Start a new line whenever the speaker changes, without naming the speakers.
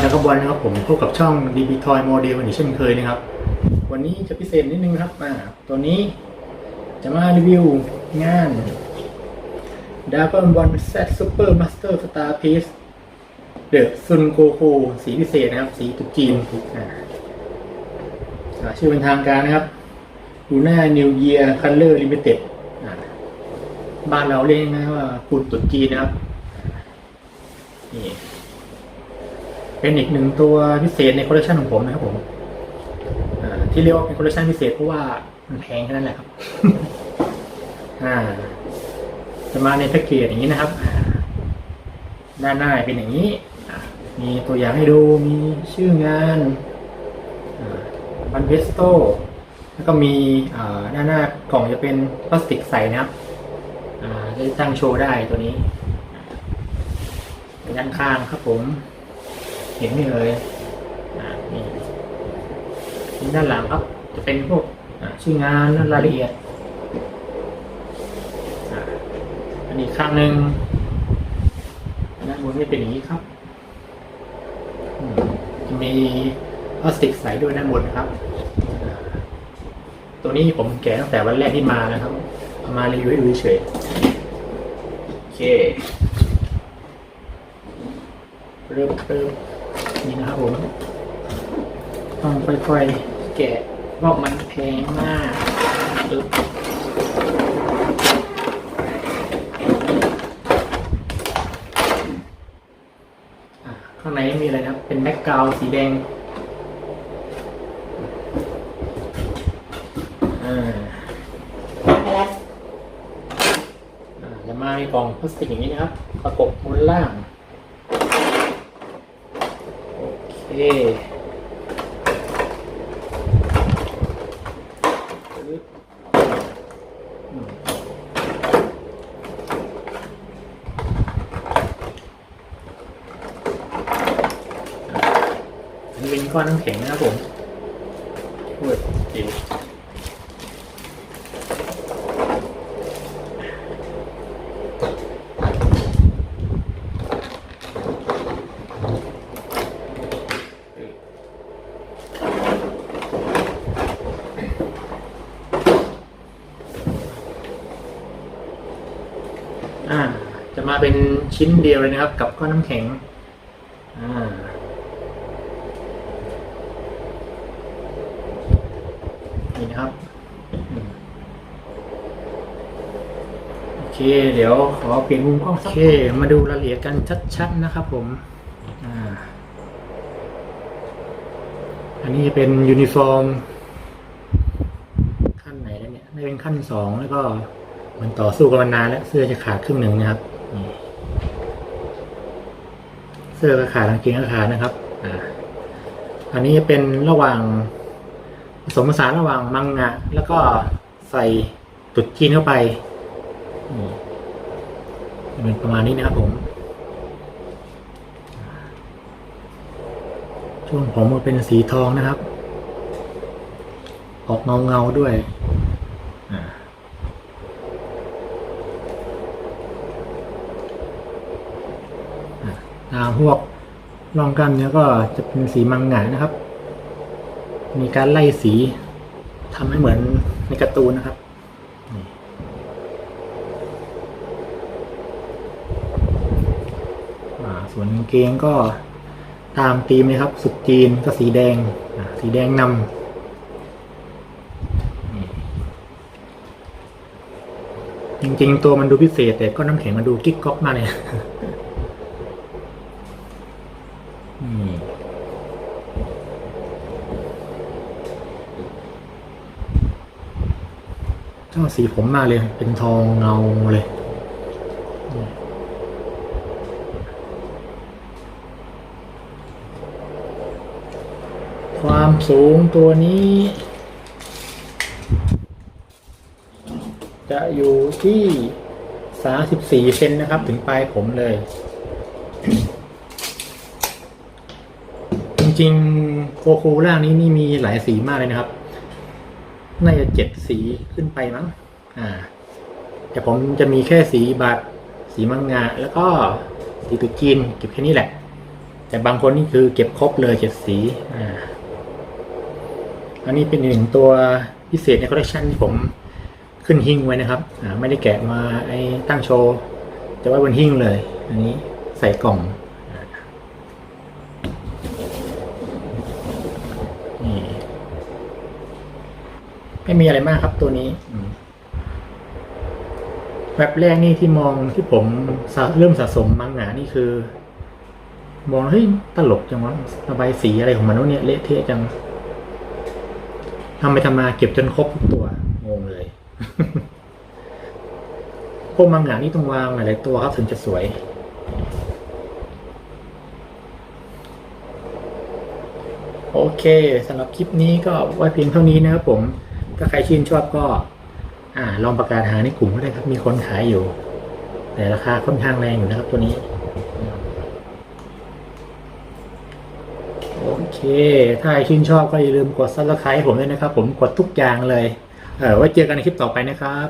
แล้วก็บอลนะครับผมพบกับช่อง DB Toy Model อีกเช่นเคยนะครับ วันนี้จะพิเศษนิดนึงครับอ่าตัวนี้จะมารีวิวงาน d a g o n Ball Z Super Master Star Piece เดอะซุนโกคูสีพิเศษนะครับ สีตุกจีนอ่าชื่อเป็นทางการนะครับดูหน้า New Year Color Limited บ้านเราเรียกง่ายว่าปูนตุกจีนนะครับนี่ เป็นอีกหนึ่งตัวพิเศษในคอลเลคชันของผมนะครับผมที่เรียกว่าเป็นคอลเลคชันพิเศษเพราะว่ามันแพงแค่นั้นแหละครับจะมาในแพ็กเกจอย่างนี้นะครับด้านหน้าเป็นอย่างนี้ มีตัวอย่างให้ดู มีชื่องานบันเพสโตแล้วก็มีด้านหน้ากล่องจะเป็นพลาสติกใสนะครับจะตั้งโชว์ได้ตัวนี้ด้านข้างครับผม เห็นนี่เลยอ่านี่นี่ด้านหลังครับ จะเป็นพวกชื่องานรายละเอียดอ่าอันนี้ข้างหนึ่งด้านบนจะเป็นอย่างนี้ครับอืมจะมีพลาสติกใสด้วยด้านบนนะครับ ตัวนี้ผมแกะตั้งแต่วันแรกที่มานะครับเอามารีวิวให้ดูเฉยๆโอเคเริ่มเริ่ม นี่นะครับผมต้องค่อยๆแกะเพราะมันแพงมากปึ๊บอะข้างในมีอะไรนะครับเป็นแบ็กกราวด์สีแดงอ่าอ่าจะมาในกล่องพลาสติกอย่างนี้นะครับ ประกบบนล่าง โอ มันเป็นก้อนน้ำแข็งนะครับผมพูดจิ๋วอ่า จะมา เป็นชิ้นเดียวเลยนะครับ กับก้อนน้ำแข็งอ่านี่นะครับโอเค เดี๋ยวขอเปลี่ยนมุมกล้องโอเค มาดูรายละเอียดกันชัดๆนะครับผมอ่าอันนี้จะเป็นยูนิฟอร์ม ขั้นไหนแล้วเนี่ยได้เป็นขั้นสองแล้วก็มันต่อสู้กันมานานแล้วเสื้อจะขาดครึ่งหนึ่งนะครับ เสื้อก็ขาดกางเกงก็ขาดนะครับอ่าอันนี้จะเป็นระหว่างผสมผสานระหว่างมังงะ แล้วก็ใส่ตุดจีนเข้าไปนี่จะเป็นประมาณนี้นะครับผม ช่วงผมก็เป็นสีทองนะครับ ออกเงาเงาๆด้วย อ่า อ่าตามพวกรองกล้ามเนื้อก็จะเป็นสีมังงะนะครับ มีการไล่สีทำให้เหมือนในการ์ตูนนะครับนี่ส่วนกางเกงก็ตามธีมเลยครับ สุดจีนก็สีแดงสีแดงนำจริงๆ ตัวมันดูพิเศษ แต่ก็น้ำแข็งมันดูกิ๊กก๊อกมากเลย นี่ ชอบ สีผมมากเลย เป็นทองเงาเลยความสูงตัวนี้ จะอยู่ที่34เซนนะครับ ถึงปลายผมเลย จริงๆโคคูร่างนี้นี่มีหลายสีมากเลยนะครับ น่าจะเจ็ดสีขึ้นไปมั้ง อ่า แต่ผมจะมีแค่สีบาทสีมังงะ แล้วก็สีตุกจีนเก็บแค่นี้แหละ แต่บางคนนี่คือเก็บครบเลยเจ็ดสี อ่า อันนี้เป็นหนึ่งตัวพิเศษในคอลเลคชันที่ผมขึ้นหิ้งไว้นะครับ อ่า ไม่ได้แกะมาไอ้ตั้งโชว์ จะไว้บนหิ้งเลย อันนี้ใส่กล่องอ่านี่ ไม่มีอะไรมากครับตัวนี้อืมแบบแรกนี่ที่มองที่ผมสะเริ่มสะสมมังงะนี่คือ มองเฮ้ยตลกจังวะระบายสีอะไรของมันวะเนี่ยเละเทะจังทำไปทำมาเก็บจนครบทุกตัวงงเลย พวกมังงะนี่ต้องวางหลายๆตัวครับถึงจะสวยโอเคสำหรับคลิปนี้ก็ไว้เพียงเท่านี้นะครับผม ถ้าใครชื่นชอบก็อ่าลองประกาศหาในกลุ่มก็ได้ครับ มีคนขายอยู่ แต่ราคาค่อนข้างแรงอยู่นะครับตัวนี้ โอเค ถ้าใครชื่นชอบก็อย่าลืมกดซับสไครต์ผมด้วยนะครับ ผมกดทุกอย่างเลย เออไว้เจอกันในคลิปต่อไปนะครับ